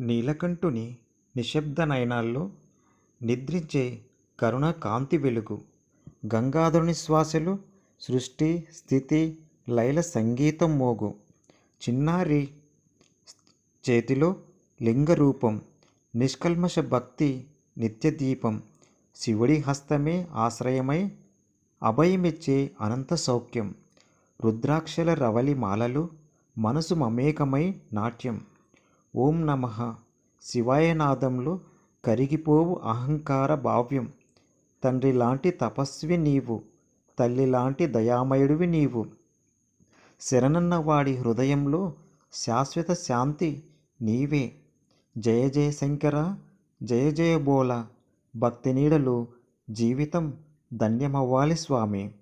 నీలకంఠుని నిశ్శబ్ద నయనాల్లో నిద్రించే కరుణ కాంతి వెలుగు గంగాధరుని శ్వాసలు సృష్టి స్థితి లయల సంగీతం మోగు చిన్నారి చేతిలో లింగరూపం నిష్కల్మష భక్తి నిత్యదీపం శివుడి హస్తమే ఆశ్రయమై అభయమిచ్చే అనంత సౌఖ్యం రుద్రాక్షల రవలి మాలలు మనసు మమేకమై నాట్యం. ఓం నమ. శివాయనాదంలో కరిగిపోవు అహంకార భావ్యం. తండ్రి లాంటి తపస్వి నీవు. తల్లి లాంటి దయామయుడివి నీవు. శరణన్న వాడి హృదయంలో శాశ్వత శాంతి నీవే. జయ జయ శంకర జయ జయ బోల. భక్తి నీడలు జీవితం ధన్యమవ్వాలి స్వామి.